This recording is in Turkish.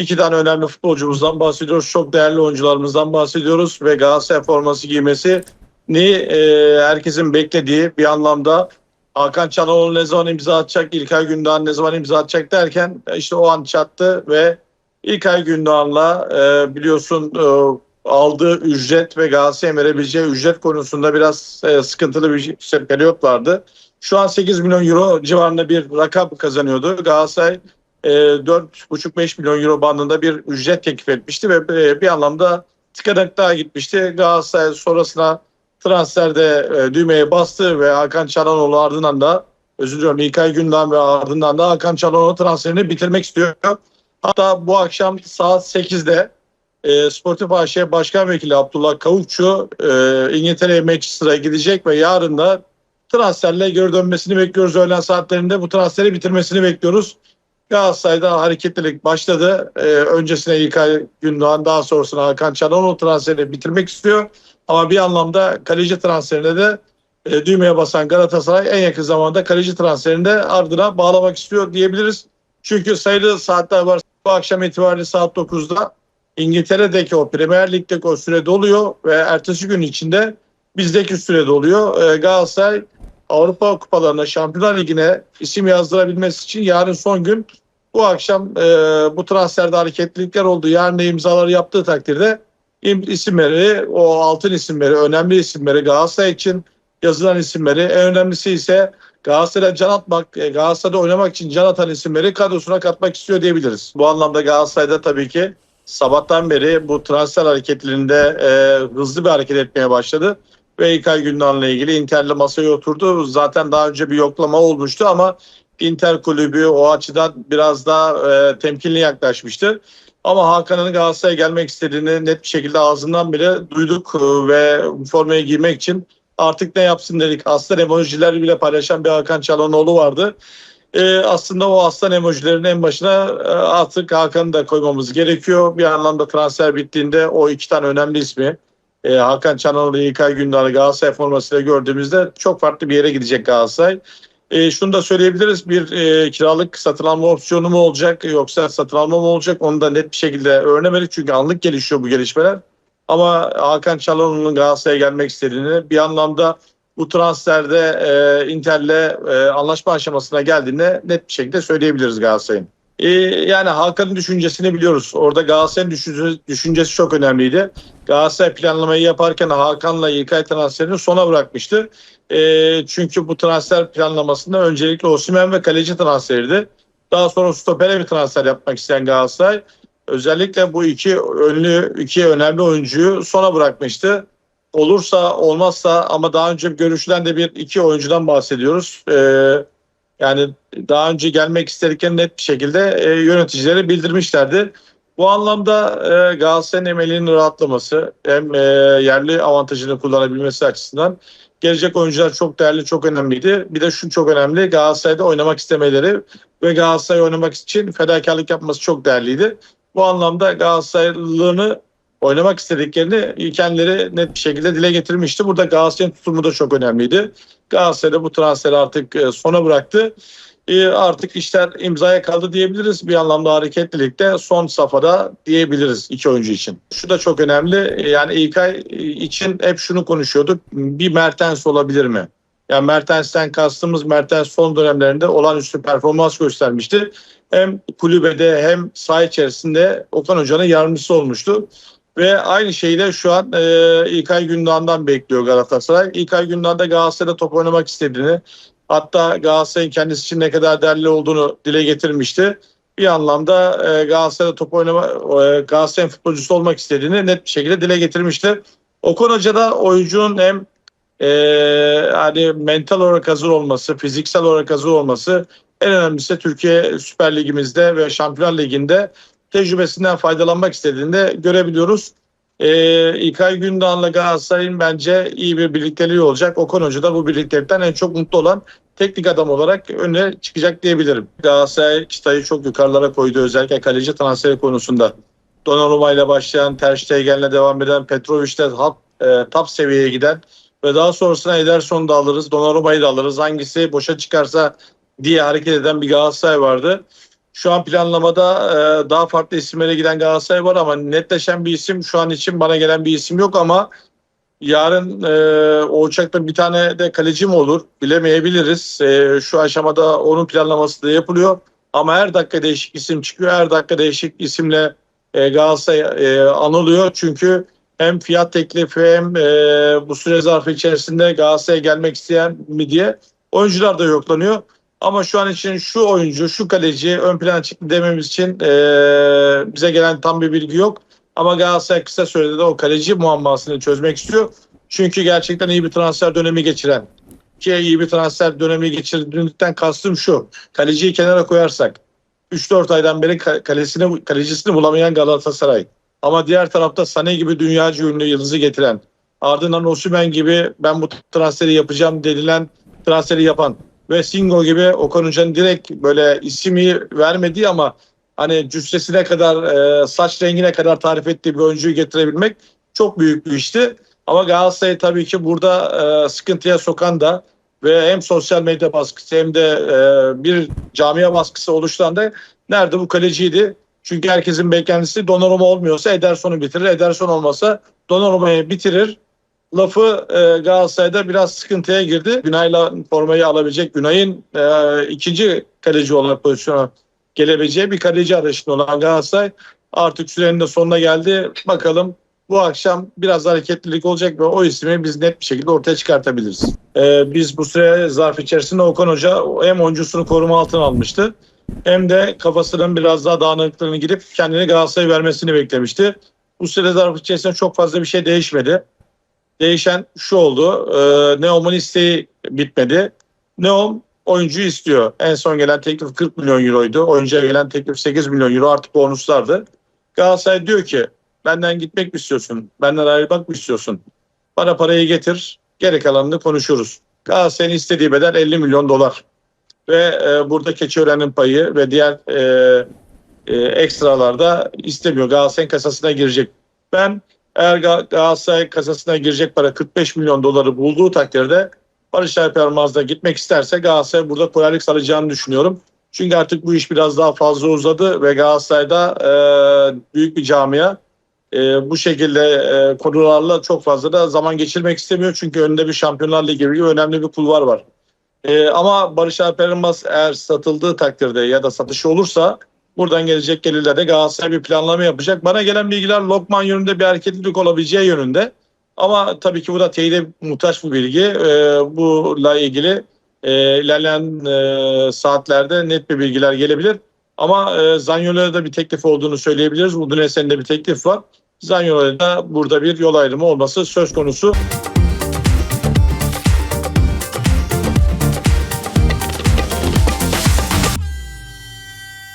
iki tane önemli futbolcumuzdan bahsediyoruz. Çok değerli oyuncularımızdan bahsediyoruz ve Galatasaray forması giymesi ni e, herkesin beklediği bir anlamda Hakan Çalhanoğlu ne zaman imza atacak, İlkay Gündoğan ne zaman imza atacak derken e, işte o an çattı ve İlkay Gündoğan'la e, biliyorsun e, aldığı ücret ve Galatasaray'a verebileceği ücret konusunda biraz e, sıkıntılı bir şey- periyot vardı. Şu an 8 milyon euro civarında bir rakam kazanıyordu. Galatasaray 4,5-5 milyon euro bandında bir ücret teklif etmişti ve e, bir anlamda tıkanıklığa gitmişti. Galatasaray sonrasına transferde e, düğmeye bastı ve Hakan Çalhanoğlu ardından da özür diliyorum İlkay Gündoğan ve ardından da Hakan Çalhanoğlu transferini bitirmek istiyor. Hatta bu akşam saat 8'de e, Sportif AŞ Başkan Vekili Abdullah Kavukçu e, İngiltere'ye Manchester'a gidecek ve yarın da transferle geri dönmesini bekliyoruz. Öğlen saatlerinde bu transferi bitirmesini bekliyoruz. Galatasaray'da hareketlilik başladı. Ee, öncesine İlkay Gündoğan daha sonrasına Hakan Çalhanoğlu transferini bitirmek istiyor. Ama bir anlamda kaleci transferine de e, düğmeye basan Galatasaray en yakın zamanda kaleci transferini de ardına bağlamak istiyor diyebiliriz. Çünkü sayılı saatler var. Bu akşam itibariyle saat 9'da İngiltere'deki o Premier Lig'deki o süre doluyor ve ertesi gün içinde bizdeki süre doluyor. Ee, Galatasaray Avrupa kupalarına, Şampiyonlar Ligi'ne isim yazdırabilmesi için yarın son gün bu akşam e, bu transferde hareketlilikler oldu. Yarın imzaları yaptığı takdirde im- isimleri, o altın isimleri, önemli isimleri Galatasaray için yazılan isimleri, en önemlisi ise Galatasaray'a can atmak, e, Galatasaray'da oynamak için can atan isimleri kadrosuna katmak istiyor diyebiliriz. Bu anlamda Galatasaray'da tabii ki sabahtan beri bu transfer hareketlerinde e, hızlı bir hareket etmeye başladı ve İlkay Gündoğan'la ilgili Inter'le masaya oturdu. Zaten daha önce bir yoklama olmuştu ama Inter kulübü o açıdan biraz daha e, temkinli yaklaşmıştı. Ama Hakan'ın Galatasaray'a gelmek istediğini net bir şekilde ağzından bile duyduk e, ve bu formayı giymek için artık ne yapsın dedik. Aslan emojileri bile paylaşan bir Hakan Çalhanoğlu vardı. E, aslında o aslan emojilerin en başına e, artık Hakan'ı da koymamız gerekiyor. Bir anlamda transfer bittiğinde o iki tane önemli ismi e, Hakan Çananoğlu, İlkay Gündoğan'ı Galatasaray formasıyla gördüğümüzde çok farklı bir yere gidecek Galatasaray. E, şunu da söyleyebiliriz. Bir e, kiralık satın alma opsiyonu mu olacak yoksa satın alma mı olacak onu da net bir şekilde öğrenemedik. Çünkü anlık gelişiyor bu gelişmeler. Ama Hakan Çalhanoğlu'nun Galatasaray'a gelmek istediğini bir anlamda bu transferde e, Inter'le e, anlaşma aşamasına geldiğini net bir şekilde söyleyebiliriz Galatasaray'ın. E, yani Hakan'ın düşüncesini biliyoruz. Orada Galatasaray'ın düşüncesi, çok önemliydi. Galatasaray planlamayı yaparken Hakan'la İlkay transferini sona bırakmıştı. E, çünkü bu transfer planlamasında öncelikle Osimhen ve kaleci transferiydi. Daha sonra stopere bir transfer yapmak isteyen Galatasaray özellikle bu iki önlü iki önemli oyuncuyu sona bırakmıştı. Olursa olmazsa ama daha önce görüşülen de bir iki oyuncudan bahsediyoruz. E, yani daha önce gelmek istediklerini net bir şekilde e, yöneticilere bildirmişlerdi. Bu anlamda e, Galatasaray'ın emelinin rahatlaması hem e, yerli avantajını kullanabilmesi açısından gelecek oyuncular çok değerli, çok önemliydi. Bir de şu çok önemli Galatasaray'da oynamak istemeleri ve Galatasaray oynamak için fedakarlık yapması çok değerliydi. Bu anlamda Galatasaraylılığını oynamak istediklerini kendileri net bir şekilde dile getirmişti. Burada Galatasaray'ın tutumu da çok önemliydi. Galatasaray bu transferi artık e, sona bıraktı. E, Artık işler imzaya kaldı diyebiliriz. Bir anlamda hareketlilikte son safhada diyebiliriz iki oyuncu için. Şu da çok önemli. E, Yani İlkay için hep şunu konuşuyorduk. Bir Mertens olabilir mi? Yani Mertens'ten kastımız Mertens son dönemlerinde olağanüstü performans göstermişti. Hem kulübede hem saha içerisinde Okan Hoca'nın yardımcısı olmuştu. Ve aynı şeyi de şu an e, İlkay Gündoğan'dan bekliyor Galatasaray. İlkay Gündoğan da Galatasaray'da top oynamak istediğini hatta Galatasaray'ın kendisi için ne kadar değerli olduğunu dile getirmişti. Bir anlamda e, Galatasaray'da top oynama, e, Galatasaray'ın futbolcusu olmak istediğini net bir şekilde dile getirmişti. Okan Hoca da oyuncunun hem e, hani mental olarak hazır olması, fiziksel olarak hazır olması en önemlisi Türkiye Süper Ligimizde ve Şampiyonlar Ligi'nde tecrübesinden faydalanmak istediğini de görebiliyoruz. Ee, İlkay Gündoğan'la Galatasaray'ın bence iyi bir birlikteliği olacak. Okan Hoca da bu birliktelikten en çok mutlu olan teknik adam olarak öne çıkacak diyebilirim. Galatasaray çıtayı çok yukarılara koydu özellikle kaleci transferi konusunda. Donnarumma ile başlayan, Ter Stegen'le devam eden, Petrovic'le top, e, top seviyeye giden ve daha sonrasında Ederson'u da alırız, Donnarumma'yı da alırız. Hangisi boşa çıkarsa diye hareket eden bir Galatasaray vardı. Şu an planlamada e, daha farklı isimlere giden Galatasaray var ama netleşen bir isim şu an için bana gelen bir isim yok ama yarın e, o uçakta bir tane de kaleci mi olur bilemeyebiliriz. E, şu aşamada onun planlaması da yapılıyor. Ama her dakika değişik isim çıkıyor. Her dakika değişik isimle e, Galatasaray anılıyor. Çünkü hem fiyat teklifi hem bu süre zarfı içerisinde Galatasaray'a gelmek isteyen mi diye oyuncular da yoklanıyor. Ama şu an için şu oyuncu, şu kaleci ön plana çıktı dememiz için e, bize gelen tam bir bilgi yok. Ama Galatasaray kısa sürede de o kaleci muammasını çözmek istiyor. Çünkü gerçekten iyi bir transfer dönemi geçiren ki iyi bir transfer dönemi geçirdiğinden kastım şu. Kaleciyi kenara koyarsak 3-4 aydan beri ka- kalesini, kalecisini bulamayan Galatasaray. Ama diğer tarafta Sané gibi dünyaca ünlü yıldızı getiren, ardından Osimhen gibi ben bu transferi yapacağım denilen transferi yapan ve Singo gibi Okan Hoca'nın direkt böyle ismi vermediği ama hani cüssesine kadar, e, saç rengine kadar tarif ettiği bir oyuncuyu getirebilmek çok büyük bir işti. Ama Galatasaray tabii ki burada e, sıkıntıya sokan da ve hem sosyal medya baskısı hem de e, bir camia baskısı oluşturan da nerede bu kaleciydi? Çünkü herkesin beklentisi Donnarumma olmuyorsa Ederson'u bitirir. Ederson olmasa Donnarumma'yı bitirir. Lafı e, Galatasaray'da biraz sıkıntıya girdi. Günay'la formayı alabilecek Günay'ın e, ikinci kaleci olarak pozisyona gelebileceği bir kaleci arayışında olan Galatasaray artık sürenin de sonuna geldi. Bakalım bu akşam biraz hareketlilik olacak ve o ismi biz net bir şekilde ortaya çıkartabiliriz. Ee, biz bu süre zarf içerisinde Okan Hoca hem oyuncusunu koruma altına almıştı hem de kafasının biraz daha dağınıklığını gidip kendini Galatasaray'a vermesini beklemişti. Bu süre zarfı içerisinde çok fazla bir şey değişmedi. Değişen şu oldu. E, Neom'un isteği bitmedi. Neom oyuncuyu istiyor. En son gelen teklif 40 milyon euroydu. Oyuncuya gelen teklif 8 milyon euro artık bonuslardı. Galatasaray diyor ki benden gitmek mi istiyorsun? Benden ayrılmak mı istiyorsun? Bana parayı getir. Geri kalanını konuşuruz. Galatasaray'ın istediği bedel 50 milyon dolar. Ve e, burada Keçiören'in payı ve diğer e, e, ekstralarda istemiyor. Galatasaray'ın kasasına girecek. Ben eğer Gal- Galatasaray kasasına girecek para 45 milyon doları bulduğu takdirde Barış Alper gitmek isterse Galatasaray burada kolaylık sağlayacağını düşünüyorum. Çünkü artık bu iş biraz daha fazla uzadı ve Galatasaray'da e, büyük bir camia e, bu şekilde e, konularla çok fazla da zaman geçirmek istemiyor. Çünkü önünde bir Şampiyonlar Ligi gibi önemli bir kulvar var. E, ama Barış Alper eğer satıldığı takdirde ya da satışı olursa buradan gelecek gelirlerde Galatasaray bir planlama yapacak. Bana gelen bilgiler Lokman yönünde bir hareketlilik olabileceği yönünde. Ama tabii ki bu da teyide muhtaç bir bilgi. E, bununla ilgili e, ilerleyen e, saatlerde net bir bilgiler gelebilir. Ama e, Zanyola'da da bir teklif olduğunu söyleyebiliriz. Udunese'nin de bir teklif var. Zanyola'da burada bir yol ayrımı olması söz konusu.